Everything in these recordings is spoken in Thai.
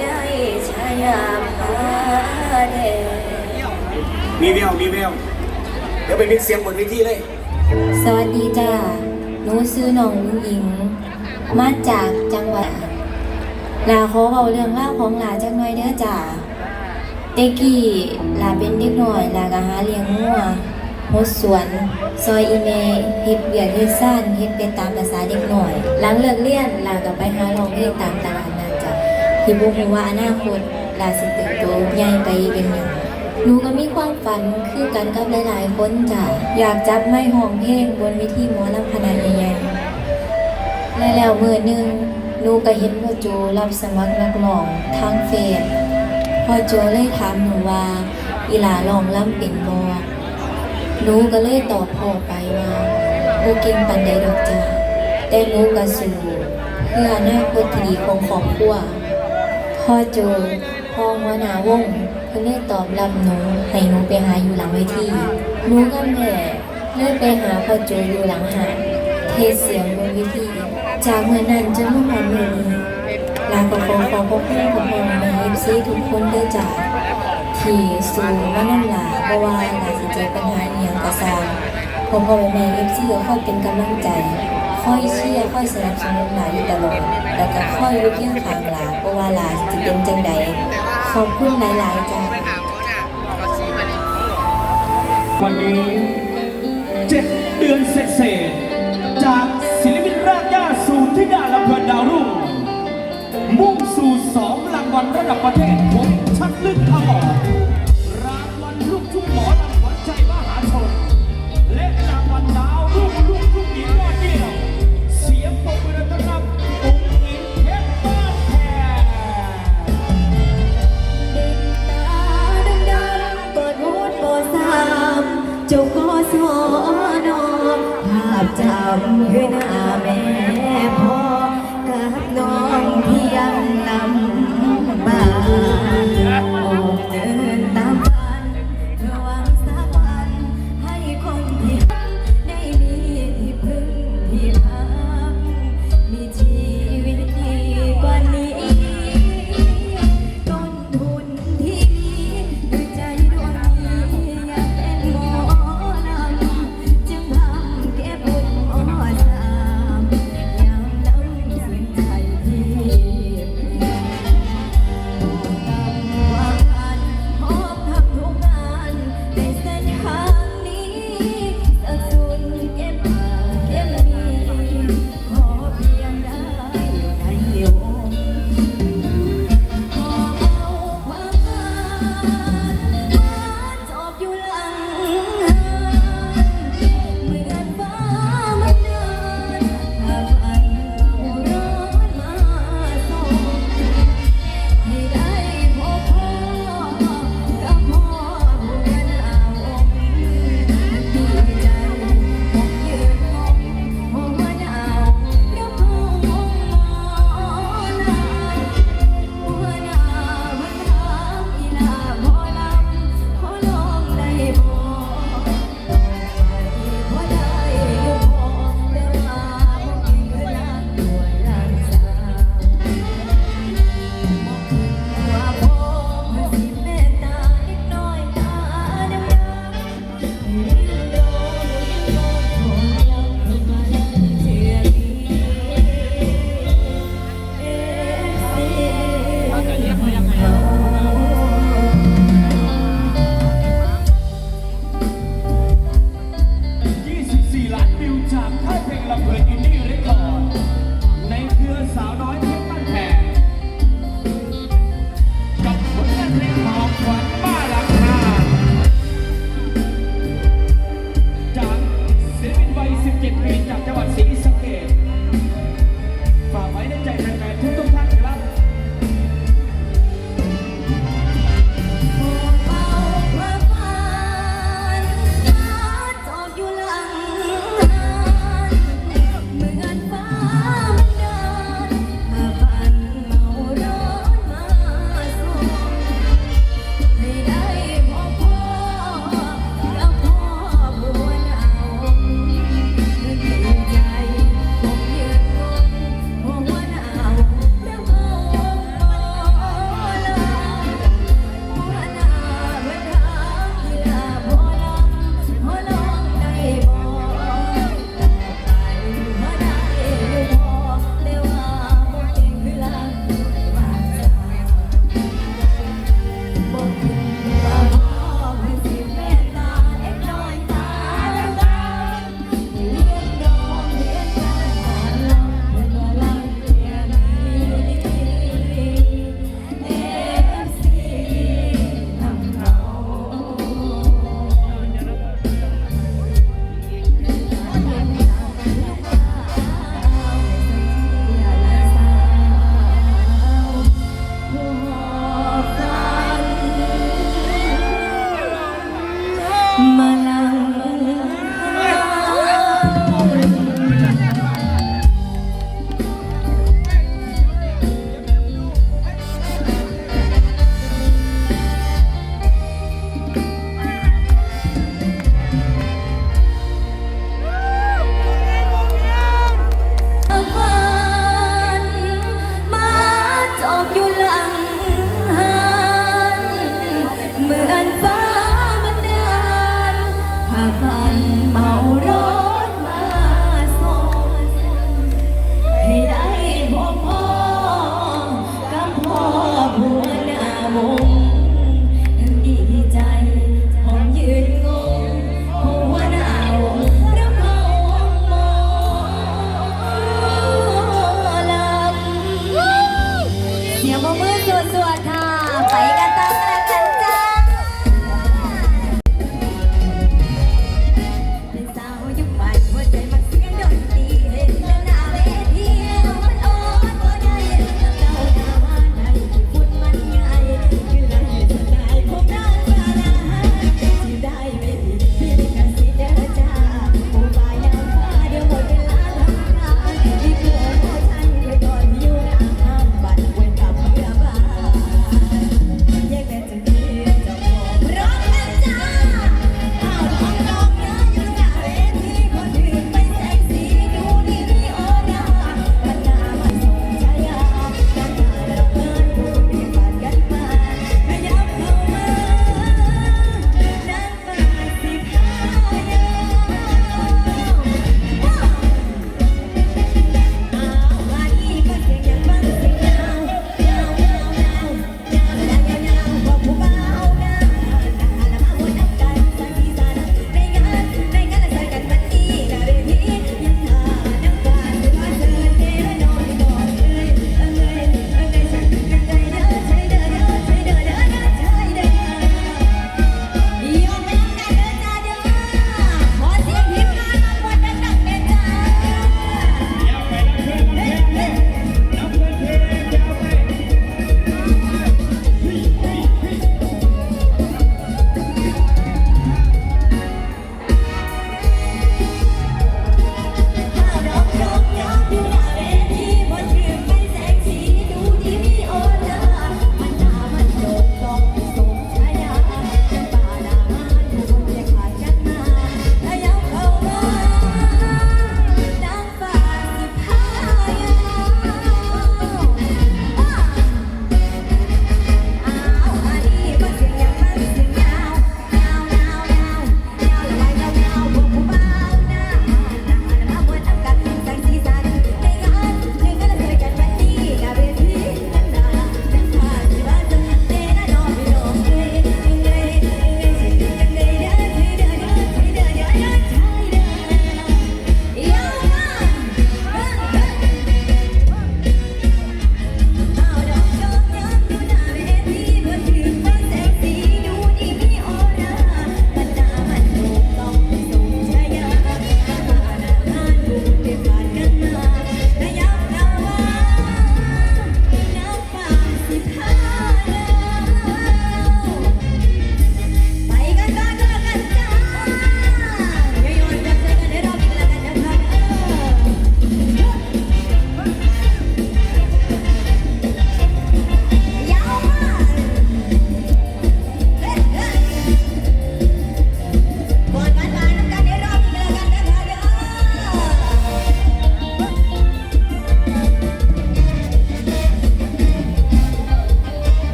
ได้ชายาพาแดงมีแววมีแววเดี๋ยวไปมิกเสียงบนเวทีเลย สวัสดีจ้าหนูซื้อน้องลุงอิง มาจากจังหวัดลาขอเบาเรื่องเล่าวของหลาจักหน่อยเด้อจ้าเด็กกี้ลาเป็นเด็กน้อยลากะหาเลี้ยงงัวหดสวน ซอยอีเมเฮ็ดเบียดเฮ็ดซ่านเฮ็ดเป็นตามภาษาเด็กน้อย หลังเลิกเรียนลาก็ไปหาร้องเพลงตามตลาดนัดจ้ะ ที่บ่ฮู้ว่าอนาคตลาสิเติบโตใหญ่ไปเป็นหยังหนูก็มีความฝันคือกันกับหลายๆคนจ้ะอยากจับไม้ห้องเพลงบนเวิธีหมอลำขนาดใหญ่ๆและแล้วมือหนึ่งหนูก็เห็นพ่อโจรับสมัครนักร้องทางเฟซพ่อโจเลยถามหนูว่าอีหลาร้องล่ำเป็นบ่หนูก็เลยตอบพ่อไปว่าบ่เก่งปานใดดอกจ้ะแต่หนูก็สู้เพื่ออนาคตที่ดีของครอบครัว พ่อโจพ่อหัวหน้าวงเพิ่นเลยตอบรับหนูให้หนูไปหาอยู่หลังเวทีหนูกับแม่เลยไปหาพ่อโจอยู่หลังหาดเทเสียงบนเวทีจากเมื่อนั้นจนมาวันนี้ลาขอขอขอขอบคุณคุณพ่อแม่เอฟซีทุกคนด้อจ้าที่สู้มานำลาเพราะว่าลาสิเจอปัญหาอหย่างกระซางพ่อพ่อแม่เอฟซีก็คอยเป็นกำลังใจ ค่อยเชียร์คอยสนับสนุนหลานอยู่ตลอดแล้วก็ค่อยรู้เรื่องทางหลานเพราะว่าหลานจะเป็นจังใดขอบคุณหลายๆจ้าวันนี้เจ็ดเดือนเศษจากศิลปินรากหญ้าสู่ที่ดาลำเพลินดาวรุ่ง มุ่งสู่สองรางวัลระดับประเทศผมชัดลึกอมร สอนอภาพจำคือหน้าแม่ Oh,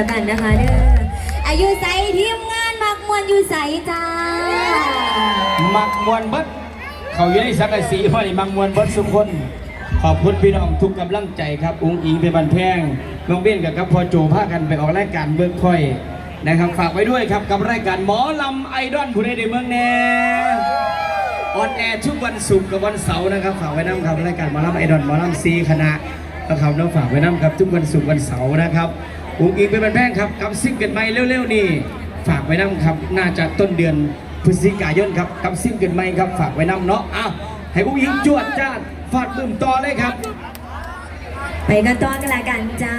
แล้วกันนะคะเด้ออายุใสทีมงานมากมวนอยู่ใสจ้า มักมวนเบิดเขาอยู่ในสังกะสีพอดีมักมวนเบิดสุกคน ขอบคุณพี่น้องทุกกำลังใจครับอุ้งอิงเป็นบันแพงน้องเบ้นกับกับพอโจพากันไปออกรายการเบิร์กค่อยนะครับ ฝากไว้ด้วยครับกับรายการหมอลำไอดอลผู้ใดในเมืองแน่ออนแอร์ทุกวันศุกร์กับวันเสาร์นะครับฝากไว้น้ำครับรายการหมอลำไอดอลหมอลำซีคณะนะครับน้องฝากไว้น้ำครับทุกวันศุกร์วันเสาร์นะครับ อุ้งอิงเป็นบันแพงครับกับซิงเกิลใหม่เร็วๆนี่ฝากไว้น้ำครับ น่าจะต้นเดือนพฤศจิกายนครับกับซิงเกิลใหม่ครับฝากไว้น้ำเนาะอ้าวให้ผู้หญิงจวดจ้าดฟาดบึ้มต่อเลยครับ ไปกันต่อกันละกันจ้า